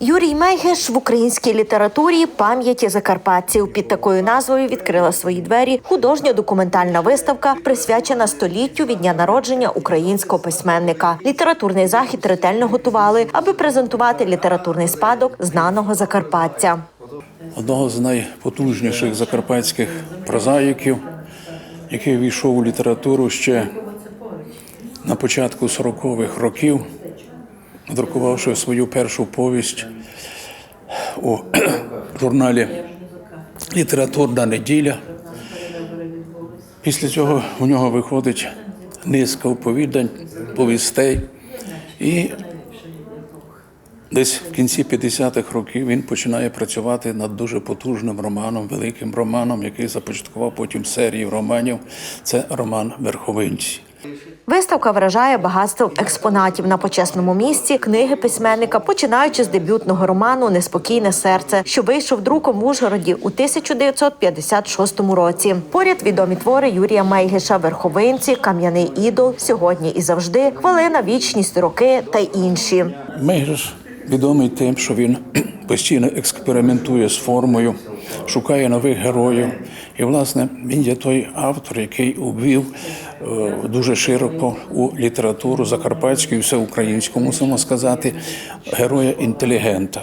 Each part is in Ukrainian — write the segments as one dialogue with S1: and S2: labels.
S1: Юрій Мейгеш в українській літературі пам'яті закарпатців під такою назвою відкрила свої двері художня документальна виставка, присвячена століттю від дня народження українського письменника. Літературний захід ретельно готували, аби презентувати літературний спадок знаного закарпатця.
S2: одного з найпотужніших закарпатських прозаїків, який війшов у літературу ще на початку 40-х років, надрукувавши свою першу повість у журналі Літературна неділя. Після цього у нього виходить низка оповідань, повістей. І Десь в кінці 50-х років він починає працювати над дуже потужним романом, великим романом, який започаткував потім серію романів. Це роман Верховинці.
S1: Виставка вражає багатством експонатів на почесному місці, книги письменника, починаючи з дебютного роману Неспокійне серце, що вийшов друком в Ужгороді у 1956 році. Поряд відомі твори Юрія Мейгиша, Верховинці, Кам'яний ідол, сьогодні і завжди, хвилина, вічність, роки та інші.
S2: Мейгеш відомий тим, що він постійно експериментує з формою, шукає нових героїв. І, власне, він є той автор, який е, дуже широко у літературу закарпатську і всеукраїнську, мусимо сказати, героя інтелігента.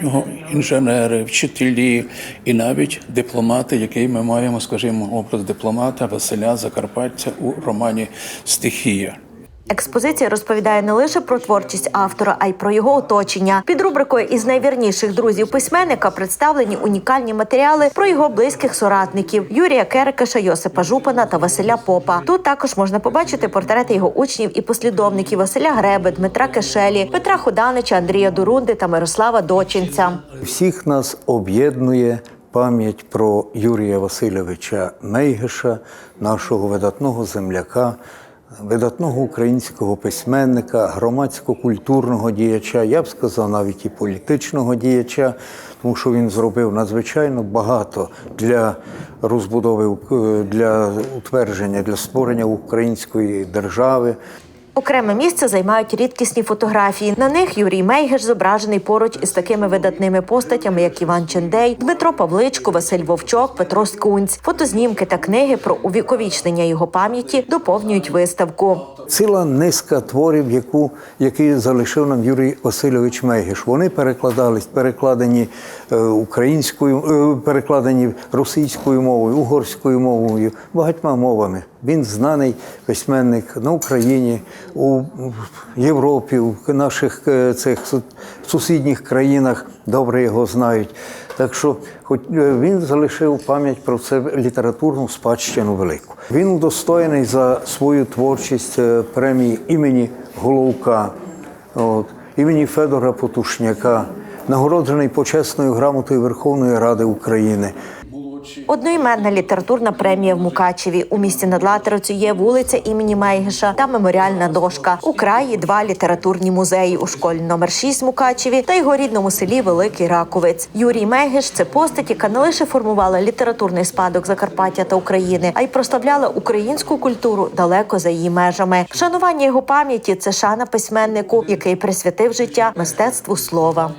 S2: Його інженери, вчителі і навіть дипломати, який ми маємо, скажімо, образ дипломата Василя Закарпатця у романі Стихія.
S1: Експозиція розповідає не лише про творчість автора, а й про його оточення. Під рубрикою із найвірніших друзів письменника представлені унікальні матеріали про його близьких соратників Юрія Керекеша, Йосипа Жупана та Василя Попа. Тут також можна побачити портрети його учнів і послідовників Василя Греби, Дмитра Кишелі, Петра Худанича, Андрія Дурунди та Мирослава Дочинця.
S3: Всіх нас об'єднує пам'ять про Юрія Васильовича Мейгиша, нашого видатного земляка, видатного українського письменника, громадсько-культурного діяча, я б сказав, навіть і політичного діяча, тому що він зробив надзвичайно багато для розбудови, е, для утвердження, для створення української держави.
S1: Окреме місце займають рідкісні фотографії. На них Юрій Мейгеш зображений поруч із такими видатними постатями, як Іван Чендей, Дмитро Павличко, Василь Вовчок, Петро Скунць. Фотознімки та книги про увіковічнення його пам'яті доповнюють виставку.
S3: Ціла низка творів, яку, які залишив нам Юрій Васильович Мейгиш. Вони перекладались, перекладені е, українською, е, перекладені російською мовою, угорською мовою, багатьма мовами. Він знаний письменник на Україні, у Європі, в наших е, цих сусідніх країнах добре його знають. Так що, хоч е, він залишив пам'ять про це літературну спадщину велику. Він удостоєний за свою творчість е, премії імені Головка, от, імені Федора Потушняка, нагороджений почесною грамотою Верховної Ради України.
S1: Одноіменна літературна премія в Мукачеві. У місті Надлатеровцю є вулиця імені Мейгиша та меморіальна дошка. У краї два літературні музеї у школі номер 6 в Мукачеві та його рідному селі Великий Раковець. Юрій Мейгиш це постать, яка не лише формувала літературний спадок Закарпаття та України, а й прославляла українську культуру далеко за її межами. Шанування його пам'яті це шана письменнику, який присвятив життя мистецтву слова.